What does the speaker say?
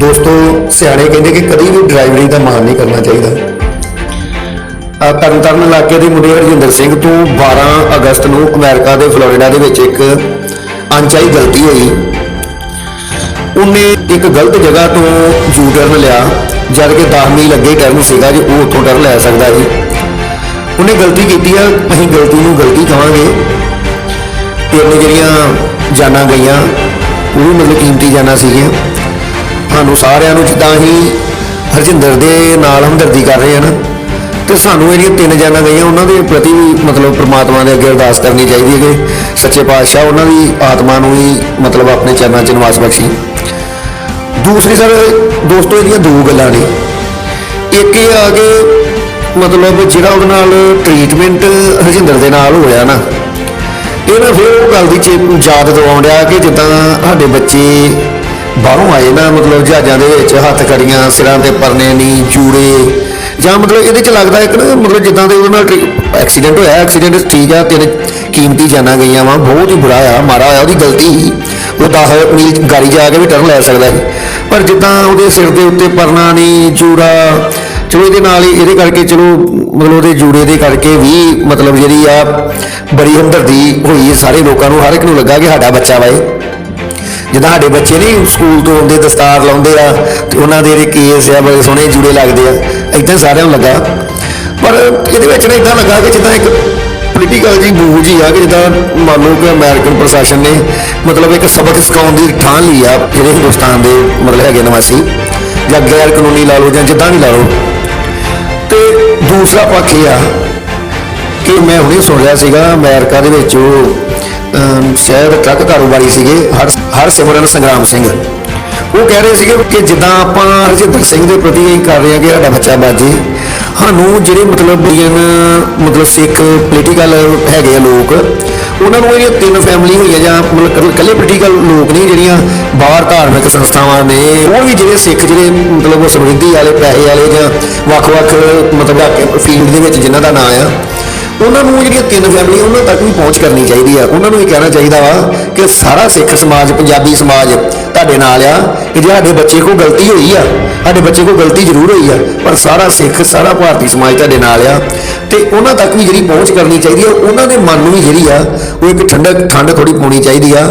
ਦੋਸਤੋ, ਸਿਆਣੇ ਕਹਿੰਦੇ ਕਿ ਕਦੀ ਵੀ ਡਰਾਈਵਰੀ ਦਾ ਮਾਣ ਨਹੀਂ ਕਰਨਾ ਚਾਹੀਦਾ। ਆ ਤਰਨਤਾਰਨ ਇਲਾਕੇ ਦੇ ਮੁੰਡੇ ਹਰਜਿੰਦਰ ਸਿੰਘ ਤੋਂ 12 ਅਗਸਤ ਨੂੰ ਅਮਰੀਕਾ ਦੇ ਫਲੋਰੀਡਾ ਦੇ ਵਿੱਚ ਇੱਕ ਅਣਚਾਹੀ ਗਲਤੀ ਹੋਈ। ਉਹਨੇ ਇੱਕ ਗਲਤ ਜਗ੍ਹਾ ਤੋਂ ਯੂ ਟਰਨ ਲਿਆ, ਜਦ ਕਿ 10 ਮੀਲ ਅੱਗੇ ਟਰਨ ਸੀਗਾ ਜੇ ਉਹ ਉੱਥੋਂ ਟਰਨ ਲੈ ਸਕਦਾ ਸੀ। ਉਹਨੇ ਗਲਤੀ ਕੀਤੀ ਆ, ਅਸੀਂ ਗਲਤੀ ਨੂੰ ਗਲਤੀ ਕਹਾਂਗੇ। ਤੇ ਉਹਨੇ ਜਿਹੜੀਆਂ ਜਾਨਾਂ ਗਈਆਂ, ਉਹ ਵੀ ਮਤਲਬ ਕੀਮਤੀ ਜਾਨਾਂ ਸੀਗੀਆਂ। ਸਾਨੂੰ ਸਾਰਿਆਂ ਨੂੰ ਜਿੱਦਾਂ ਹੀ ਹਰਜਿੰਦਰ ਦੇ ਨਾਲ ਹਮਦਰਦੀ ਕਰ ਰਹੇ ਹਨ ਤੇ ਸਾਨੂੰ ਜਿਹੜੀਆਂ ਤਿੰਨ ਜਾਨਾਂ ਗਈਆਂ, ਉਹਨਾਂ ਦੇ ਪ੍ਰਤੀ ਵੀ ਮਤਲਬ ਪ੍ਰਮਾਤਮਾ ਦੇ ਅੱਗੇ ਅਰਦਾਸ ਕਰਨੀ ਚਾਹੀਦੀ ਹੈ ਕਿ ਸੱਚੇ ਪਾਤਸ਼ਾਹ, ਉਹਨਾਂ ਦੀ ਆਤਮਾ ਨੂੰ ਵੀ ਮਤਲਬ ਆਪਣੇ ਚਰਨਾਂ 'ਚ ਨਿਵਾਸ ਬਖਸ਼ੀ। ਦੂਸਰੀ ਸਰ, ਦੋਸਤੋ, ਇਹਦੀਆਂ ਦੋ ਗੱਲਾਂ ਨੇ। ਇੱਕ ਇਹ ਆ ਕਿ ਮਤਲਬ ਜਿਹੜਾ ਉਹਦੇ ਨਾਲ ਟ੍ਰੀਟਮੈਂਟ ਹਰਜਿੰਦਰ ਦੇ ਨਾਲ ਹੋਇਆ ਨਾ, ਇਹ ਨਾ ਫਿਰ ਉਹ ਗੱਲ ਦੀ ਚੇਪ ਯਾਦ ਦਿਵਾਉਣ ਡਿਆ ਕਿ ਜਿੱਦਾਂ ਸਾਡੇ ਬੱਚੇ ਬਾਹਰੋਂ ਆਏ। ਨਾ ਮਤਲਬ ਜਹਾਜ਼ਾਂ ਦੇ ਵਿੱਚ ਹੱਥ ਕੜੀਆਂ, ਸਿਰਾਂ ਤੇ ਪਰਨੇ ਨਹੀਂ ਚੂੜੇ ਜਾਂ ਮਤਲਬ ਇਹਦੇ ਚ ਲੱਗਦਾ ਇੱਕ ਨਾ, ਮਤਲਬ ਜਿੱਦਾਂ ਦੇ ਉਹਦੇ ਨਾਲ ਐਕਸੀਡੈਂਟ ਹੋਇਆ। ਐਕਸੀਡੈਂਟ ਠੀਕ ਆ, ਤਿੰਨ ਕੀਮਤੀ ਜਾਨਾਂ ਗਈਆਂ ਵਾ। ਬਹੁਤ ਹੀ ਬੁਰਾ ਆ ਮਾਰਾ ਹੋਇਆ ਉਹਦੀ ਗਲਤੀ ਸੀ। ਉਹ 10 ਮੀਲ ਗਾੜੀ ਜਾ ਕੇ ਵੀ ਟਰਨ ਲੈ ਸਕਦਾ ਸੀ। ਪਰ ਜਿੱਦਾਂ ਉਹਦੇ ਸਿਰ ਦੇ ਉੱਤੇ ਪਰਨਾ ਨਹੀਂ ਚੂੜਾ ਚਲੋ ਇਹਦੇ ਨਾਲ ਹੀ, ਇਹਦੇ ਕਰਕੇ ਚਲੋ ਮਤਲਬ ਉਹਦੇ ਜੂੜੇ ਦੇ ਕਰਕੇ ਵੀ ਮਤਲਬ ਜਿਹੜੀ ਆ ਬੜੀ ਹਮਦਰਦੀ ਹੋਈ ਸਾਰੇ ਲੋਕਾਂ ਨੂੰ। ਹਰ ਇੱਕ ਨੂੰ ਲੱਗਾ ਕਿ ਸਾਡਾ ਬੱਚਾ ਵਾ ਇਹ। ਜਿੱਦਾਂ ਸਾਡੇ ਬੱਚੇ ਨਹੀਂ ਸਕੂਲ ਤੋਂ ਆਉਂਦੇ, ਦਸਤਾਰ ਲਾਉਂਦੇ ਆ, ਤੇ ਉਹਨਾਂ ਦੇ ਜਿਹੜੇ ਕੇਸ ਆ, ਬੜੇ ਸੋਹਣੇ ਜੂੜੇ ਲੱਗਦੇ ਆ, ਇਦਾਂ ਸਾਰਿਆਂ ਨੂੰ ਲੱਗਾ। ਪਰ ਇਹਦੇ ਵਿੱਚ ਨਾ ਇਦਾਂ ਲੱਗਾ ਕਿ ਜਿੱਦਾਂ ਇੱਕ ਪੋਲੀਟੀਕਲ ਜੀ ਬੂਝ ਹੀ ਆ, ਕਿ ਜਿੱਦਾਂ ਮੰਨ ਲਓ ਕਿ ਅਮਰੀਕਨ ਪ੍ਰਸ਼ਾਸਨ ਨੇ ਮਤਲਬ ਇੱਕ ਸਬਕ ਸਿਖਾਉਣ ਦੀ ਠਾਣ ਲਈ ਆ, ਜਿਹੜੇ ਹਿੰਦੁਸਤਾਨ ਦੇ ਮਤਲਬ ਹੈਗੇ ਨਿਵਾਸੀ, ਜਾਂ ਗੈਰ ਕਾਨੂੰਨੀ ਲਾ ਲਓ ਜਾਂ ਜਿੱਦਾਂ ਵੀ ਲਾ ਲਓ। ਤੇ ਦੂਸਰਾ ਪੱਖ ਇਹ ਆ ਕਿ ਮੈਂ ਹੁਣੇ ਸੁਣ ਰਿਹਾ ਸੀਗਾ ਅਮਰੀਕਾ ਦੇ ਵਿੱਚ ਉਹ ਸ਼ਹਿਰ ਸ਼ਾਇਦ ਟਰੱਕ ਕਾਰੋਬਾਰੀ ਸੀਗੇ, ਹਰ ਹਰਸਿਮਰਨ ਸੰਗਰਾਮ ਸਿੰਘ। ਉਹ ਕਹਿ ਰਹੇ ਸੀਗੇ ਕਿ ਜਿੱਦਾਂ ਆਪਾਂ ਹਰਜਿੰਦਰ ਸਿੰਘ ਦੇ ਪ੍ਰਤੀ ਇਹ ਕਰ ਰਹੇ ਹਾਂ ਕਿ ਸਾਡਾ ਬੱਚਾ ਬਾਜੀ ਸਾਨੂੰ ਜਿਹੜੇ ਮਤਲਬ ਬੀਨ ਮਤਲਬ ਸਿੱਖ ਪੋਲੀਟੀਕਲ ਹੈਗੇ ਆ ਲੋਕ, ਉਹਨਾਂ ਨੂੰ ਇਹ ਤਿੰਨ ਫੈਮਿਲੀ ਹੋਈਆਂ ਜਾਂ ਮਤਲਬ ਇਕੱਲੇ- ਪੋਲੀਟੀਕਲ ਲੋਕ ਨਹੀਂ, ਜਿਹੜੀਆਂ ਬਾਹਰ ਧਾਰਮਿਕ ਸੰਸਥਾਵਾਂ ਨੇ, ਉਹ ਵੀ ਜਿਹੜੇ ਸਿੱਖ, ਜਿਹੜੇ ਮਤਲਬ ਉਹ ਸਮਰਿੱਧੀ ਵਾਲੇ, ਪੈਸੇ ਵਾਲੇ ਜਾਂ ਵੱਖ-ਵੱਖ ਮਤਲਬ ਫੀਲਡ ਦੇ ਵਿੱਚ ਜਿਨ੍ਹਾਂ ਦਾ ਨਾਂ ਆ ਉਹਨਾਂ ਨੂੰ ਜਿਹੜੀਆਂ ਤਿੰਨ ਫੈਮਲੀਆਂ, ਉਹਨਾਂ ਤੱਕ ਵੀ ਪਹੁੰਚ ਕਰਨੀ ਚਾਹੀਦੀ ਆ। ਉਹਨਾਂ ਨੂੰ ਇਹ ਕਹਿਣਾ ਚਾਹੀਦਾ ਵਾ ਕਿ ਸਾਰਾ ਸਿੱਖ ਸਮਾਜ, ਪੰਜਾਬੀ ਸਮਾਜ ਤੁਹਾਡੇ ਨਾਲ ਆ ਕਿ ਜੇ ਸਾਡੇ ਬੱਚੇ ਕੋਲ ਗਲਤੀ ਹੋਈ ਆ, ਸਾਡੇ ਬੱਚੇ ਕੋਲ ਗਲਤੀ ਜ਼ਰੂਰ ਹੋਈ ਆ, ਪਰ ਸਾਰਾ ਸਿੱਖ, ਸਾਰਾ ਭਾਰਤੀ ਸਮਾਜ ਤੁਹਾਡੇ ਨਾਲ ਆ। ਤੇ ਉਹਨਾਂ ਤੱਕ ਵੀ ਜਿਹੜੀ ਪਹੁੰਚ ਕਰਨੀ ਚਾਹੀਦੀ ਆ, ਉਹਨਾਂ ਦੇ ਮਨ ਨੂੰ ਵੀ ਜਿਹੜੀ ਆ, ਉਹ ਇੱਕ ਠੰਡਕ, ਠੰਡ ਥੋੜੀ ਪਾਉਣੀ ਚਾਹੀਦੀ ਆ।